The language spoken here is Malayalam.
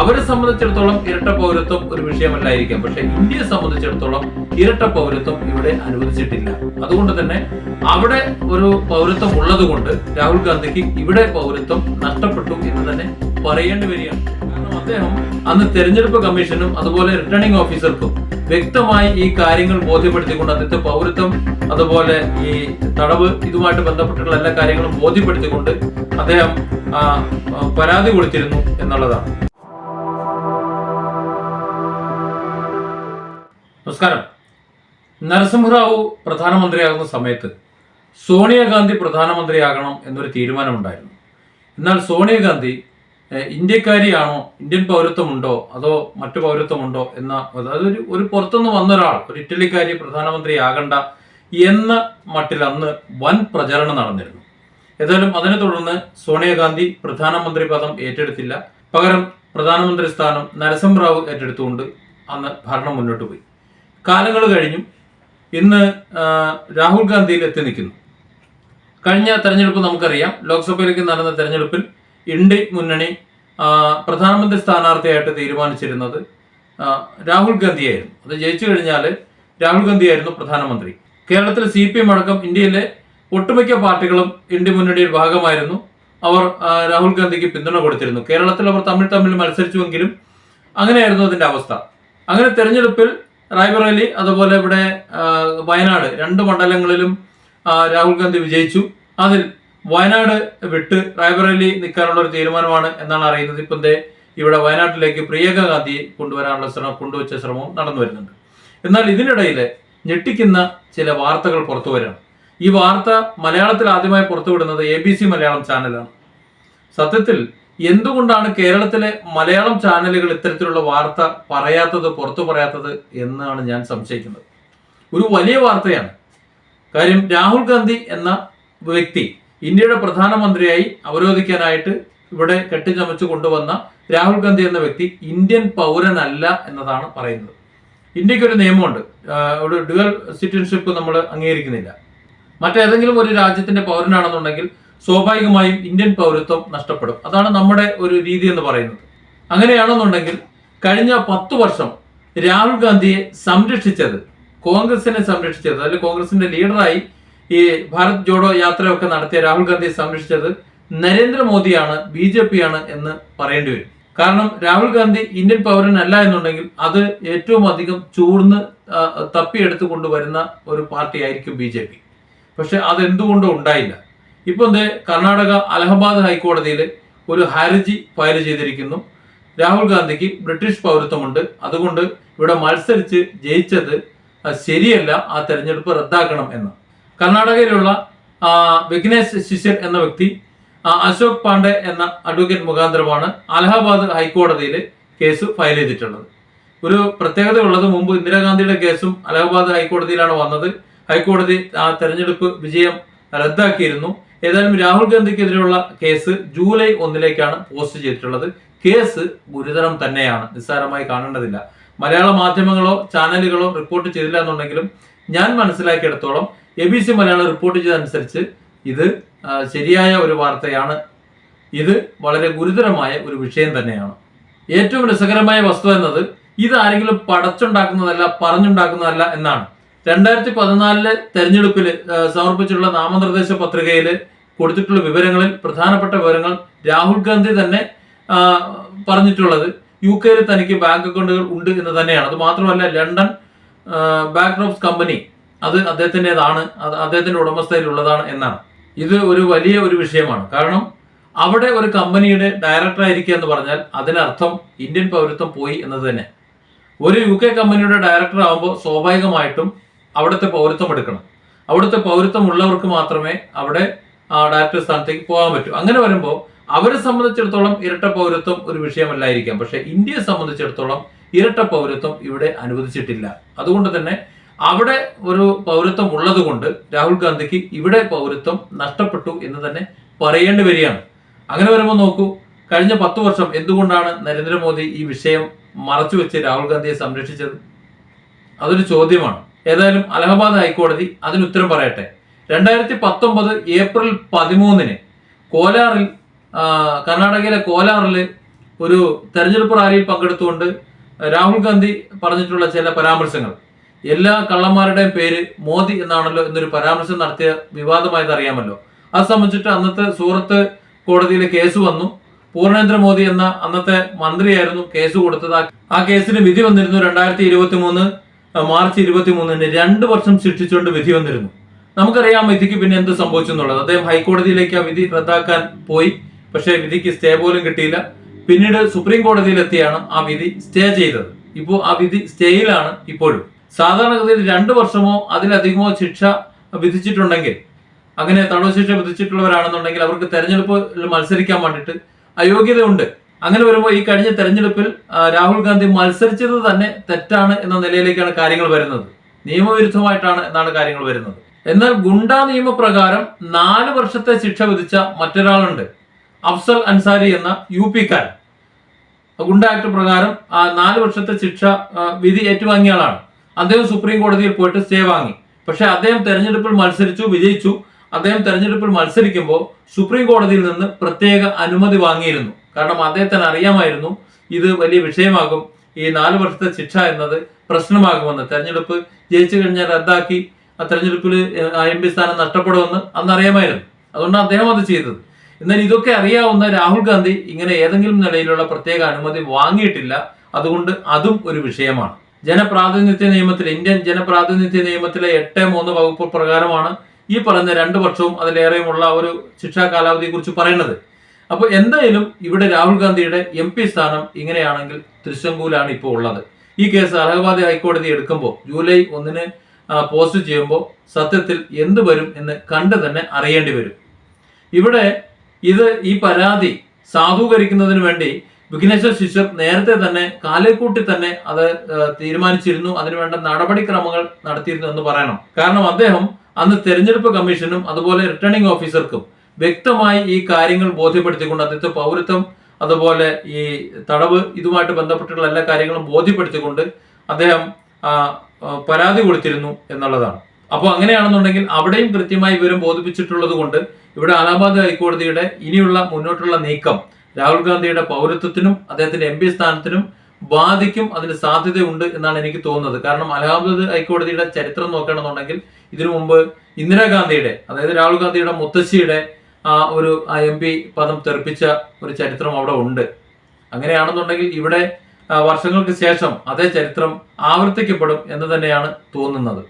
അവരെ സംബന്ധിച്ചിടത്തോളം ഇരട്ട പൗരത്വം ഒരു വിഷയമല്ലായിരിക്കാം. പക്ഷെ ഇന്ത്യയെ സംബന്ധിച്ചിടത്തോളം ഇരട്ട പൗരത്വം ഇവിടെ അനുവദിച്ചിട്ടില്ല. അതുകൊണ്ട് തന്നെ അവിടെ ഒരു പൗരത്വം ഉള്ളത് കൊണ്ട് രാഹുൽ ഗാന്ധിക്ക് ഇവിടെ പൗരത്വം നഷ്ടപ്പെട്ടു എന്ന് തന്നെ പറയേണ്ടി വരികയാണ്. കാരണം അദ്ദേഹം അന്ന് തെരഞ്ഞെടുപ്പ് കമ്മീഷനും അതുപോലെ റിട്ടേണിംഗ് ഓഫീസർക്കും വ്യക്തമായി ഈ കാര്യങ്ങൾ ബോധ്യപ്പെടുത്തിക്കൊണ്ട് അദ്ദേഹത്തെ പൗരത്വം അതുപോലെ ഈ തടവ് ഇതുമായിട്ട് ബന്ധപ്പെട്ടുള്ള എല്ലാ കാര്യങ്ങളും ബോധ്യപ്പെടുത്തിക്കൊണ്ട് അദ്ദേഹം പരാതി കൊടുത്തിരുന്നു എന്നുള്ളതാണ്. നമസ്കാരം. നരസിംഹറാവു പ്രധാനമന്ത്രിയാകുന്ന സമയത്ത് സോണിയാഗാന്ധി പ്രധാനമന്ത്രിയാകണം എന്നൊരു തീരുമാനമുണ്ടായിരുന്നു. എന്നാൽ സോണിയാഗാന്ധി ഇന്ത്യക്കാരിയാണോ ഇന്ത്യൻ പൗരത്വമുണ്ടോ അതോ മറ്റു പൗരത്വമുണ്ടോ എന്ന അതൊരു ഒരു ഒരു പുറത്തുനിന്ന് വന്ന ഒരാൾ ഒരു ഇറ്റലിക്കാരി പ്രധാനമന്ത്രിയാകണ്ട എന്ന മട്ടിൽ അന്ന് വൻ പ്രചരണം നടന്നിരുന്നു. ഏതായാലും അതിനെ തുടർന്ന് സോണിയാഗാന്ധി പ്രധാനമന്ത്രി പദം ഏറ്റെടുത്തില്ല. പകരം പ്രധാനമന്ത്രി സ്ഥാനം നരസിംഹറാവു ഏറ്റെടുത്തുകൊണ്ട് അന്ന് ഭരണം മുന്നോട്ട് പോയി. കാലങ്ങൾ കഴിഞ്ഞു ഇന്ന് രാഹുൽ ഗാന്ധിയിൽ എത്തി നിൽക്കുന്നു. കഴിഞ്ഞ തെരഞ്ഞെടുപ്പ് നമുക്കറിയാം. ലോക്സഭയിലേക്ക് നടന്ന തെരഞ്ഞെടുപ്പിൽ ഇന്ത്യ മുന്നണി പ്രധാനമന്ത്രി സ്ഥാനാർത്ഥിയായിട്ട് തീരുമാനിച്ചിരുന്നത് രാഹുൽ ഗാന്ധിയായിരുന്നു. അത് ജയിച്ചു കഴിഞ്ഞാൽ രാഹുൽ ഗാന്ധിയായിരുന്നു പ്രധാനമന്ത്രി. കേരളത്തിലെ സി പി എം അടക്കം ഇന്ത്യയിലെ ഒട്ടുമിക്ക പാർട്ടികളും ഇന്ത്യ മുന്നണിയിൽ ഭാഗമായിരുന്നു. അവർ രാഹുൽ ഗാന്ധിക്ക് പിന്തുണ കൊടുത്തിരുന്നു. കേരളത്തിൽ അവർ തമ്മിൽ തമ്മിൽ മത്സരിച്ചുവെങ്കിലും അങ്ങനെയായിരുന്നു അതിന്റെ അവസ്ഥ. അങ്ങനെ തെരഞ്ഞെടുപ്പിൽ റായ്ബറേലി അതുപോലെ ഇവിടെ വയനാട് രണ്ട് മണ്ഡലങ്ങളിലും രാഹുൽ ഗാന്ധി വിജയിച്ചു. അതിൽ വയനാട് വിട്ട് റായ്ബറേലി നിൽക്കാനുള്ള ഒരു തീരുമാനമാണ് എന്നാണ് അറിയുന്നത്. ഇപ്പം ഇവിടെ വയനാട്ടിലേക്ക് പ്രിയങ്ക ഗാന്ധിയെ കൊണ്ടുവരാനുള്ള ശ്രമം കൊണ്ടുവച്ച ശ്രമവും നടന്നു വരുന്നുണ്ട്. എന്നാൽ ഇതിനിടയിൽ ഞെട്ടിക്കുന്ന ചില വാർത്തകൾ പുറത്തു വരാണ്. ഈ വാർത്ത മലയാളത്തിൽ ആദ്യമായി പുറത്തുവിടുന്നത് എ ബി സി മലയാളം ചാനലാണ് സത്യത്തിൽ എന്തുകൊണ്ടാണ് കേരളത്തിലെ മലയാളം ചാനലുകൾ ഇത്തരത്തിലുള്ള വാർത്ത പറയാത്തത് പുറത്തു പറയാത്തത് എന്നാണ് ഞാൻ സംശയിക്കുന്നത്. ഒരു വലിയ വാർത്തയാണ്. കാര്യം രാഹുൽ ഗാന്ധി എന്ന വ്യക്തി ഇന്ത്യയുടെ പ്രധാനമന്ത്രിയായി അവരോധിക്കാനായിട്ട് ഇവിടെ കെട്ടിച്ചമച്ചു കൊണ്ടുവന്ന രാഹുൽ ഗാന്ധി എന്ന വ്യക്തി ഇന്ത്യൻ പൗരനല്ല എന്നതാണ് പറയുന്നത്. ഇന്ത്യയ്ക്ക് ഒരു നിയമമുണ്ട് ഒരു ഡ്യുവൽ സിറ്റിസൺഷിപ്പ് നമ്മൾ അംഗീകരിക്കുന്നില്ല. മറ്റേതെങ്കിലും ഒരു രാജ്യത്തിന്റെ പൗരനാണെന്നുണ്ടെങ്കിൽ സ്വാഭാവികമായും ഇന്ത്യൻ പൗരത്വം നഷ്ടപ്പെടും. അതാണ് നമ്മുടെ ഒരു രീതി എന്ന് പറയുന്നത്. അങ്ങനെയാണെന്നുണ്ടെങ്കിൽ കഴിഞ്ഞ പത്തു വർഷം രാഹുൽ ഗാന്ധിയെ സംരക്ഷിച്ചത് കോൺഗ്രസിനെ സംരക്ഷിച്ചത് അല്ലെങ്കിൽ കോൺഗ്രസിന്റെ ലീഡറായി ഈ ഭാരത് ജോഡോ യാത്രയൊക്കെ നടത്തിയ രാഹുൽ ഗാന്ധിയെ സംരക്ഷിച്ചത് നരേന്ദ്രമോദിയാണ് ബി ജെ പി ആണ് എന്ന് പറയേണ്ടി വരും. കാരണം രാഹുൽ ഗാന്ധി ഇന്ത്യൻ പൗരനല്ല എന്നുണ്ടെങ്കിൽ അത് ഏറ്റവും അധികം ചൂർന്ന് തപ്പിയെടുത്ത് കൊണ്ടുവരുന്ന ഒരു പാർട്ടിയായിരിക്കും ബി ജെ പി. പക്ഷെ അതെന്തുകൊണ്ടും ഉണ്ടായില്ല. ഇപ്പൊ എന്തേ കർണാടക അലഹബാദ് ഹൈക്കോടതിയിൽ ഒരു ഹർജി ഫയൽ ചെയ്തിരിക്കുന്നു. രാഹുൽ ഗാന്ധിക്ക് ബ്രിട്ടീഷ് പൗരത്വമുണ്ട്. അതുകൊണ്ട് ഇവിടെ മത്സരിച്ച് ജയിച്ചത് ശരിയല്ല ആ തെരഞ്ഞെടുപ്പ് റദ്ദാക്കണം എന്ന്. കർണാടകയിലുള്ള വിഘ്നേശ് ശിശിർ എന്ന വ്യക്തി അശോക് പാണ്ഡെ എന്ന അഡ്വക്കേറ്റ് മുഖാന്തരമാണ് അലഹബാദ് ഹൈക്കോടതിയിൽ കേസ് ഫയൽ ചെയ്തിട്ടുള്ളത്. ഒരു പ്രത്യേകത ഉള്ളത് മുമ്പ് ഇന്ദിരാഗാന്ധിയുടെ കേസും അലഹബാദ് ഹൈക്കോടതിയിലാണ് വന്നത്. ഹൈക്കോടതി ആ തെരഞ്ഞെടുപ്പ് വിജയം റദ്ദാക്കിയിരുന്നു. ഏതായാലും രാഹുൽ ഗാന്ധിക്കെതിരെയുള്ള കേസ് ജൂലൈ ഒന്നിലേക്കാണ് പോസ്റ്റ് ചെയ്തിട്ടുള്ളത്. കേസ് ഗുരുതരം തന്നെയാണ്. നിസ്സാരമായി കാണേണ്ടതില്ല. മലയാള മാധ്യമങ്ങളോ ചാനലുകളോ റിപ്പോർട്ട് ചെയ്തില്ല എന്നുണ്ടെങ്കിലും ഞാൻ മനസ്സിലാക്കിയിടത്തോളം A B C Malayalam report ചെയ്തതനുസരിച്ച് ഇത് ശരിയായ ഒരു വാർത്തയാണ്. ഇത് വളരെ ഗുരുതരമായ ഒരു വിഷയം തന്നെയാണ്. ഏറ്റവും രസകരമായ വസ്തു എന്നത് ഇത് ആരെങ്കിലും പടച്ചുണ്ടാക്കുന്നതല്ല പറഞ്ഞുണ്ടാക്കുന്നതല്ല എന്നാണ്. രണ്ടായിരത്തി പതിനാലിലെ തെരഞ്ഞെടുപ്പിൽ സമർപ്പിച്ചിട്ടുള്ള നാമനിർദ്ദേശ പത്രികയിൽ കൊടുത്തിട്ടുള്ള വിവരങ്ങളിൽ പ്രധാനപ്പെട്ട വിവരങ്ങൾ രാഹുൽ ഗാന്ധി തന്നെ പറഞ്ഞിട്ടുള്ളത്. യു കെയിൽ തനിക്ക് ബാങ്ക് അക്കൗണ്ടുകൾ ഉണ്ട് എന്ന് തന്നെയാണ്. അത് മാത്രമല്ല ലണ്ടൻ ഓഫ് കമ്പനി അത് അദ്ദേഹത്തിന്റെതാണ് അത് അദ്ദേഹത്തിന്റെ ഉടമസ്ഥയിലുള്ളതാണ് എന്നാണ്. ഇത് ഒരു വലിയ ഒരു വിഷയമാണ്. കാരണം അവിടെ ഒരു കമ്പനിയുടെ ഡയറക്ടർ ആയിരിക്കുക എന്ന് പറഞ്ഞാൽ അതിനർത്ഥം ഇന്ത്യൻ പൗരത്വം പോയി എന്നത് തന്നെ. ഒരു യു കെ കമ്പനിയുടെ ഡയറക്ടർ ആകുമ്പോൾ സ്വാഭാവികമായിട്ടും അവിടുത്തെ പൗരത്വം എടുക്കണം. അവിടുത്തെ പൗരത്വം ഉള്ളവർക്ക് മാത്രമേ അവിടെ ഡയറക്ടർ സ്ഥാനത്തേക്ക് പോകാൻ പറ്റൂ. അങ്ങനെ വരുമ്പോൾ അവരെ സംബന്ധിച്ചിടത്തോളം ഇരട്ട പൗരത്വം ഒരു വിഷയമല്ലായിരിക്കാം. പക്ഷെ ഇന്ത്യയെ സംബന്ധിച്ചിടത്തോളം ഇരട്ട പൗരത്വം ഇവിടെ അനുവദിച്ചിട്ടില്ല. അതുകൊണ്ട് തന്നെ അവിടെ ഒരു പൗരത്വം ഉള്ളതുകൊണ്ട് രാഹുൽ ഗാന്ധിക്ക് ഇവിടെ പൗരത്വം നഷ്ടപ്പെട്ടു എന്ന് തന്നെ പറയേണ്ടി വരികയാണ്. അങ്ങനെ വരുമ്പോൾ നോക്കൂ കഴിഞ്ഞ പത്ത് വർഷം എന്തുകൊണ്ടാണ് നരേന്ദ്രമോദി ഈ വിഷയം മറച്ചു വെച്ച് രാഹുൽ ഗാന്ധിയെ സംരക്ഷിച്ചത്? അതൊരു ചോദ്യമാണ്. ഏതായാലും അലഹബാദ് ഹൈക്കോടതി അതിന് ഉത്തരം പറയട്ടെ. രണ്ടായിരത്തി പത്തൊമ്പത് ഏപ്രിൽ പതിമൂന്നിന് കോലാറിൽ കർണാടകയിലെ കോലാറിൽ ഒരു തെരഞ്ഞെടുപ്പ് റാലിയിൽ പങ്കെടുത്തുകൊണ്ട് രാഹുൽ ഗാന്ധി പറഞ്ഞിട്ടുള്ള ചില പരാമർശങ്ങൾ. എല്ലാ കള്ളന്മാരുടെയും പേര് മോദി എന്നാണല്ലോ എന്നൊരു പരാമർശം നടത്തിയ വിവാദമായത് അറിയാമല്ലോ. അത് സംബന്ധിച്ചിട്ട് അന്നത്തെ സൂറത്ത് കോടതിയിൽ കേസ് വന്നു. പൂർണേന്ദ്ര മോദി എന്ന അന്നത്തെ മന്ത്രിയായിരുന്നു കേസ് കൊടുത്തത്. ആ- കേസിന് വിധി വന്നിരുന്നു രണ്ടായിരത്തി ഇരുപത്തി മൂന്ന് മാർച്ച് ഇരുപത്തി മൂന്നിന് രണ്ട് വർഷം ശിക്ഷിച്ചുകൊണ്ട് വിധി വന്നിരുന്നു. നമുക്കറിയാം വിധിക്ക് പിന്നെ എന്ത് സംഭവിച്ചു എന്നുള്ളത്. അദ്ദേഹം ഹൈക്കോടതിയിലേക്ക് ആ വിധി റദ്ദാക്കാൻ പോയി. പക്ഷേ വിധിക്ക് സ്റ്റേ പോലും കിട്ടിയില്ല. പിന്നീട് സുപ്രീം കോടതിയിലെത്തിയാണ് ആ വിധി സ്റ്റേ ചെയ്തത്. ഇപ്പോൾ ആ വിധി സ്റ്റേയിലാണ് ഇപ്പോഴും. സാധാരണഗതിയിൽ രണ്ട് വർഷമോ അതിലധികമോ ശിക്ഷ വിധിച്ചിട്ടുണ്ടെങ്കിൽ അങ്ങനെ തടവ് ശിക്ഷ വിധിച്ചിട്ടുള്ളവരാണെന്നുണ്ടെങ്കിൽ അവർക്ക് തെരഞ്ഞെടുപ്പിൽ മത്സരിക്കാൻ വേണ്ടിയിട്ട് അയോഗ്യതയുണ്ട്. അങ്ങനെ വരുമ്പോൾ ഈ കഴിഞ്ഞ തെരഞ്ഞെടുപ്പിൽ രാഹുൽ ഗാന്ധി മത്സരിച്ചത് തന്നെ തെറ്റാണ് എന്ന നിലയിലേക്കാണ് കാര്യങ്ങൾ വരുന്നത്. നിയമവിരുദ്ധമായിട്ടാണ് എന്നാണ് കാര്യങ്ങൾ വരുന്നത്. എന്നാൽ ഗുണ്ട നിയമപ്രകാരം നാല് വർഷത്തെ ശിക്ഷ വിധിച്ച മറ്റൊരാളുണ്ട് അഫ്സൽ അൻസാരി എന്ന യു പിക്കാരൻ. ഗുണ്ട ആക്ട് പ്രകാരം ആ നാല് വർഷത്തെ ശിക്ഷ വിധി ഏറ്റുവാങ്ങിയ ആളാണ്. അദ്ദേഹം സുപ്രീം കോടതിയിൽ പോയിട്ട് സ്റ്റേ വാങ്ങി. പക്ഷേ അദ്ദേഹം തെരഞ്ഞെടുപ്പിൽ മത്സരിച്ചു വിജയിച്ചു. അദ്ദേഹം തെരഞ്ഞെടുപ്പിൽ മത്സരിക്കുമ്പോൾ സുപ്രീം കോടതിയിൽ നിന്ന് പ്രത്യേക അനുമതി വാങ്ങിയിരുന്നു. കാരണം അദ്ദേഹത്തിന് അറിയാമായിരുന്നു ഇത് വലിയ വിഷയമാകും. ഈ നാല് വർഷത്തെ ശിക്ഷ എന്നത് പ്രശ്നമാകുമെന്ന്. തെരഞ്ഞെടുപ്പ് ജയിച്ചു കഴിഞ്ഞാൽ റദ്ദാക്കി ആ തെരഞ്ഞെടുപ്പിൽ എം പി സ്ഥാനം നഷ്ടപ്പെടുമെന്ന് അന്ന് അറിയാമായിരുന്നു അതുകൊണ്ടാണ് അദ്ദേഹം അത് ചെയ്തത്. എന്നാൽ ഇതൊക്കെ അറിയാവുന്ന രാഹുൽ ഗാന്ധി ഇങ്ങനെ ഏതെങ്കിലും നിലയിലുള്ള പ്രത്യേക അനുമതി വാങ്ങിയിട്ടില്ല. അതുകൊണ്ട് അതും ഒരു വിഷയമാണ്. ജനപ്രാതിനിധ്യ നിയമത്തിൽ ഇന്ത്യൻ ജനപ്രാതിനിധ്യ നിയമത്തിലെ എട്ട് മൂന്ന് വകുപ്പ് പ്രകാരമാണ് ഈ പറയുന്ന രണ്ട് വർഷവും അതിലേറെയുമുള്ള ഒരു ശിക്ഷാ കാലാവധിയെ കുറിച്ച് പറയുന്നത്. അപ്പോൾ എന്തായാലും ഇവിടെ രാഹുൽ ഗാന്ധിയുടെ എം പി സ്ഥാനം ഇങ്ങനെയാണെങ്കിൽ തൃശങ്കൂലാണ് ഇപ്പോൾ ഉള്ളത്. ഈ കേസ് അലഹബാദ് ഹൈക്കോടതി എടുക്കുമ്പോൾ ജൂലൈ ഒന്നിന് പോസ്റ്റ് ചെയ്യുമ്പോൾ സത്യത്തിൽ എന്ത് വരും എന്ന് കണ്ട് തന്നെ അറിയേണ്ടി വരും. ഇവിടെ ഇത് ഈ പരാതി സാധൂകരിക്കുന്നതിന് വേണ്ടി വിഘ്നേശ്വർ ശിശർ നേരത്തെ തന്നെ കാലേക്കൂട്ടി തന്നെ അത് തീരുമാനിച്ചിരുന്നു. അതിനുവേണ്ട നടപടിക്രമങ്ങൾ നടത്തിയിരുന്നു എന്ന് പറയണം. കാരണം അദ്ദേഹം അന്ന് തെരഞ്ഞെടുപ്പ് കമ്മീഷനും അതുപോലെ റിട്ടേണിംഗ് ഓഫീസർക്കും വ്യക്തമായി ഈ കാര്യങ്ങൾ ബോധ്യപ്പെടുത്തിക്കൊണ്ട് അദ്ദേഹത്തെ പൗരത്വം അതുപോലെ ഈ തടവ് ഇതുമായിട്ട് ബന്ധപ്പെട്ടുള്ള എല്ലാ കാര്യങ്ങളും ബോധ്യപ്പെടുത്തിക്കൊണ്ട് അദ്ദേഹം പരാതി കൊടുത്തിരുന്നു എന്നുള്ളതാണ്. അപ്പോൾ അങ്ങനെയാണെന്നുണ്ടെങ്കിൽ അവിടെയും കൃത്യമായി വിവരം ബോധിപ്പിച്ചിട്ടുള്ളത് കൊണ്ട് ഇവിടെ അലഹാബാദ് ഹൈക്കോടതിയുടെ ഇനിയുള്ള മുന്നോട്ടുള്ള നീക്കം രാഹുൽ ഗാന്ധിയുടെ പൗരത്വത്തിനും അദ്ദേഹത്തിന്റെ എം പി സ്ഥാനത്തിനും ബാധിക്കും അതിന് സാധ്യതയുണ്ട് എന്നാണ് എനിക്ക് തോന്നുന്നത്. കാരണം അലഹാബാദ് ഹൈക്കോടതിയുടെ ചരിത്രം നോക്കണമെന്നുണ്ടെങ്കിൽ ഇതിനു മുമ്പ് ഇന്ദിരാഗാന്ധിയുടെ അതായത് രാഹുൽ ഗാന്ധിയുടെ മുത്തശ്ശിയുടെ ആ ഒരു എം പി പദം തെറിപ്പിച്ച ഒരു ചരിത്രം അവിടെ ഉണ്ട്. അങ്ങനെയാണെന്നുണ്ടെങ്കിൽ ഇവിടെ വർഷങ്ങൾക്ക് ശേഷം അതേ ചരിത്രം ആവർത്തിക്കപ്പെടും എന്ന് തന്നെയാണ് തോന്നുന്നത്.